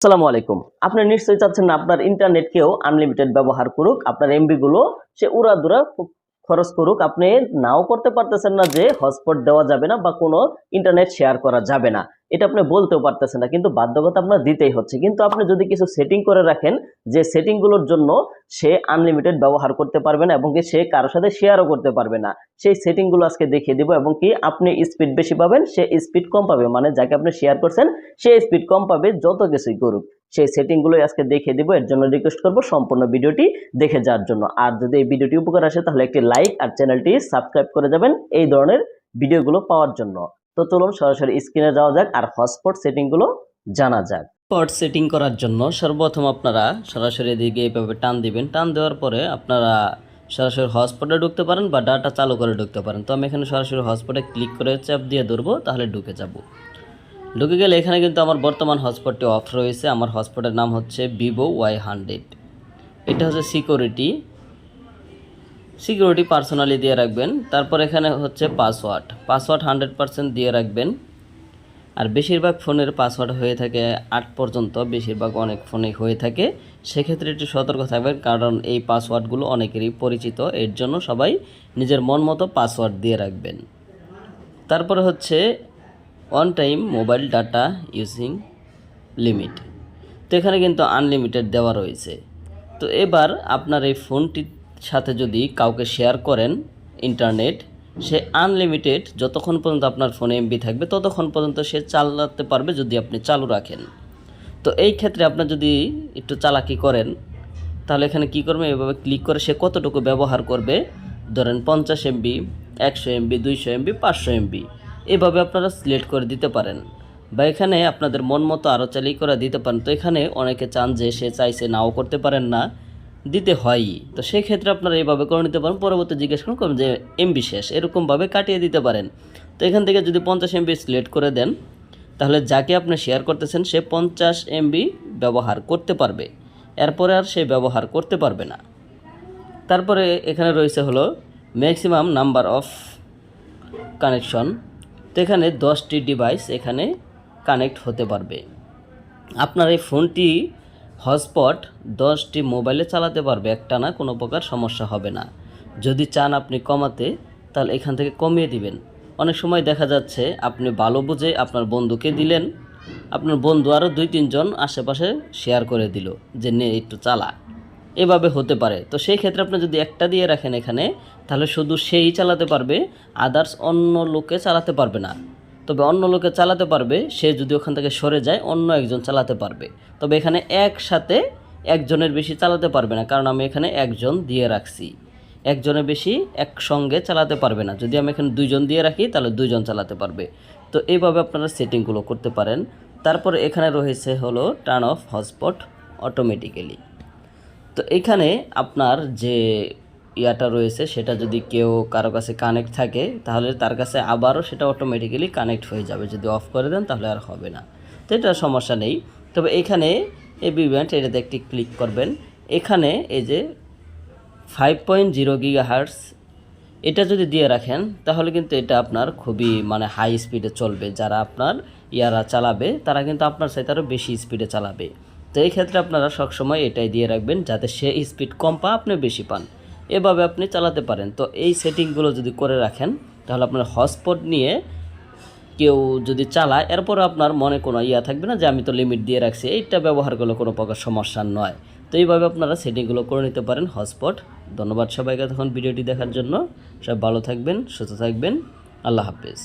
আসসালামু আলাইকুম। আপনি নিশ্চয়ই চাচ্ছেন না আপনার ইন্টারনেটকেও আনলিমিটেড ব্যবহার করুক, আপনার এমবি গুলো সে উড়াদুরা খরচ করুক, আপনি নাও করতে পারতেছেন না যে হটস্পট দেওয়া যাবে না বা কোনো ইন্টারনেট শেয়ার করা যাবে না। এটা আপনি বলতেও পারতেছেন না, কিন্তু বাধ্যকতা আপনার দিতেই হচ্ছে। কিন্তু আপনি যদি কিছু সেটিং করে রাখেন, যে সেটিংগুলোর জন্য সে আনলিমিটেড ব্যবহার করতে পারবে না এবং কি সে কারোর সাথে শেয়ারও করতে পারবে না, সেই সেটিংগুলো আজকে দেখিয়ে দিব এবং কি আপনি স্পিড বেশি পাবেন, সে স্পিড কম পাবে। মানে যাকে আপনি শেয়ার করছেন, সে স্পিড কম পাবে, যত কিছুই করুক। সেই সেটিংগুলোই আজকে দেখিয়ে দিব। এর জন্য রিকোয়েস্ট করব সম্পূর্ণ ভিডিওটি দেখে যাওয়ার জন্য। আর যদি এই ভিডিওটি উপকার আসে, তাহলে একটি লাইক আর চ্যানেলটি সাবস্ক্রাইব করে যাবেন এই ধরনের ভিডিওগুলো পাওয়ার জন্য। তো চলুন সরাসরি স্ক্রিনে যাওয়া যাক আর হটস্পট সেটিংগুলো জানা যাক। হটস্পট সেটিং করার জন্য সর্বপ্রথম আপনারা সরাসরি এদিকে এইভাবে টান দিবেন। টান দেওয়ার পরে আপনারা সরাসরি হটস্পটে ঢুকতে পারেন বা ডাটা চালু করে ঢুকতে পারেন। তো আমি এখানে সরাসরি হটস্পটে ক্লিক করে চাপ দিয়ে ধরবো, তাহলে ঢুকে যাব। ঢুকে গেলে এখানে কিন্তু আমার বর্তমান হটস্পটটি অফ রয়েছে। আমার হটস্পটের নাম হচ্ছে ভিভো ওয়াই হান্ড্রেড এটা হচ্ছে সিকিউরিটি সিকিউরিটি পার্সোনালি দিয়ে রাখবেন। তারপর এখানে হচ্ছে পাসওয়ার্ড পাসওয়ার্ড হান্ড্রেড পারসেন্ট দিয়ে রাখবেন। আর বেশিরভাগ ফোনের পাসওয়ার্ড হয়ে থাকে আট পর্যন্ত। বেশিরভাগ অনেক ফোনে হয়ে থাকে। সেক্ষেত্রে একটু সতর্ক থাকবেন, কারণ এই পাসওয়ার্ডগুলো অনেকেরই পরিচিত। এর জন্য সবাই নিজের মন মতো পাসওয়ার্ড দিয়ে রাখবেন। তারপরে হচ্ছে on time mobile data using limit. তো এখানে কিন্তু আনলিমিটেড দেওয়া রয়েছে। তো এবার আপনার এই ফোনটির সাথে যদি কাউকে শেয়ার করেন ইন্টারনেট, সে আনলিমিটেড যতক্ষণ পর্যন্ত আপনার ফোনে এমবি থাকবে, ততক্ষণ পর্যন্ত সে চালাতে পারবে যদি আপনি চালু রাখেন। তো এই ক্ষেত্রে আপনার যদি একটু চালাকি করেন, তাহলে এখানে কি করবে? এভাবে ক্লিক করে সে কতটুকু ব্যবহার করবে? ধরেন পঞ্চাশ এমবি, একশো এমবি, দুইশো এমবি, পাঁচশো এমবি। এভাবে আপনারা সিলেক্ট করে দিতে পারেন। বা এখানে আপনাদের মন মতো আরও চালিয়ে করে দিতে পারেন। তো এখানে অনেকে চান যে সে চাইছে, নাও করতে পারেন না, দিতে হয়ই তো সেক্ষেত্রে আপনারা এইভাবে করে নিতে পারেন। পরবর্তী জিজ্ঞেস করুন যে এমবি শেষ, এরকমভাবে কাটিয়ে দিতে পারেন। তো এখান থেকে যদি পঞ্চাশ এমবি সিলেক্ট করে দেন, তাহলে যাকে আপনি শেয়ার করতেছেন, সে পঞ্চাশ এমবি ব্যবহার করতে পারবে। এরপরে আর সে ব্যবহার করতে পারবে না। তারপরে এখানে রয়েছে হলো ম্যাক্সিমাম নাম্বার অফ কানেকশন তো এখানে দশটি ডিভাইস এখানে কানেক্ট হতে পারবে। আপনার এই ফোনটি হটস্পট দশটি মোবাইলে চালাতে পারবে, একটা না কোনো প্রকার সমস্যা হবে না। যদি চান আপনি কমাতে, তাহলে এখান থেকে কমিয়ে দিবেন। অনেক সময় দেখা যাচ্ছে আপনি ভালো বুঝে আপনার বন্ধুকে দিলেন, আপনার বন্ধু আরও দুই তিনজন আশেপাশে শেয়ার করে দিল যে, নে, একটু চালা। এভাবে হতে পারে। তো সেই ক্ষেত্রে আপনি যদি একটা দিয়ে রাখেন এখানে, তাহলে শুধু সেই চালাতে পারবে আদার্স অন্য লোকে চালাতে পারবে না। তবে অন্য লোকে চালাতে পারবে, সে যদি ওখান থেকে সরে যায়, অন্য একজন চালাতে পারবে। তবে এখানে একসাথে একজনের বেশি চালাতে পারবে না, কারণ আমি এখানে একজন দিয়ে রাখছি। একজনের বেশি একসঙ্গে চালাতে পারবে না। যদি আমি এখানে দুইজন দিয়ে রাখি, তাহলে দুইজন চালাতে পারবে। তো এইভাবে আপনারা সেটিংগুলো করতে পারেন। তারপর এখানে রয়েছে হলো টার্ন অফ হটস্পট অটোমেটিক্যালি তো এখানে আপনার যে ইয়াটা রয়েছে, সেটা যদি কেউ কারও কাছে কানেক্ট থাকে, তাহলে তার কাছে আবারও সেটা অটোমেটিক্যালি কানেক্ট হয়ে যাবে। যদি অফ করে দেন, তাহলে আর হবে না। তো এটা সমস্যা নেই। তবে এখানে এই ইভেন্ট এটাতে একটি ক্লিক করবেন। এখানে এই যে five point zero giga hertz এটা যদি দিয়ে রাখেন, তাহলে কিন্তু এটা আপনার খুবই মানে হাই স্পিডে চলবে। যারা আপনার ইয়ারা চালাবে, তারা কিন্তু আপনার সাথে আরও বেশি স্পিডে চালাবে। তো এই ক্ষেত্রে আপনারা সবসময় এটাই দিয়ে রাখবেন যাতে সে স্পিড কম পা আপনি বেশি পান। এভাবে আপনি চালাতে পারেন। তো এই সেটিংগুলো যদি করে রাখেন, তাহলে আপনার হটস্পট নিয়ে কেউ যদি চালায় এরপর আপনার মনে কোনো ইয়া থাকবে না যে আমি তো লিমিট দিয়ে রাখছি, এইটা ব্যবহার করলে কোনো প্রকার সমস্যা নয়। তো এইভাবে আপনারা সেটিংগুলো করে নিতে পারেন হটস্পট ধন্যবাদ সবাইকে তখন ভিডিওটি দেখার জন্য। সব ভালো থাকবেন, সুস্থ থাকবেন। আল্লাহ হাফেজ।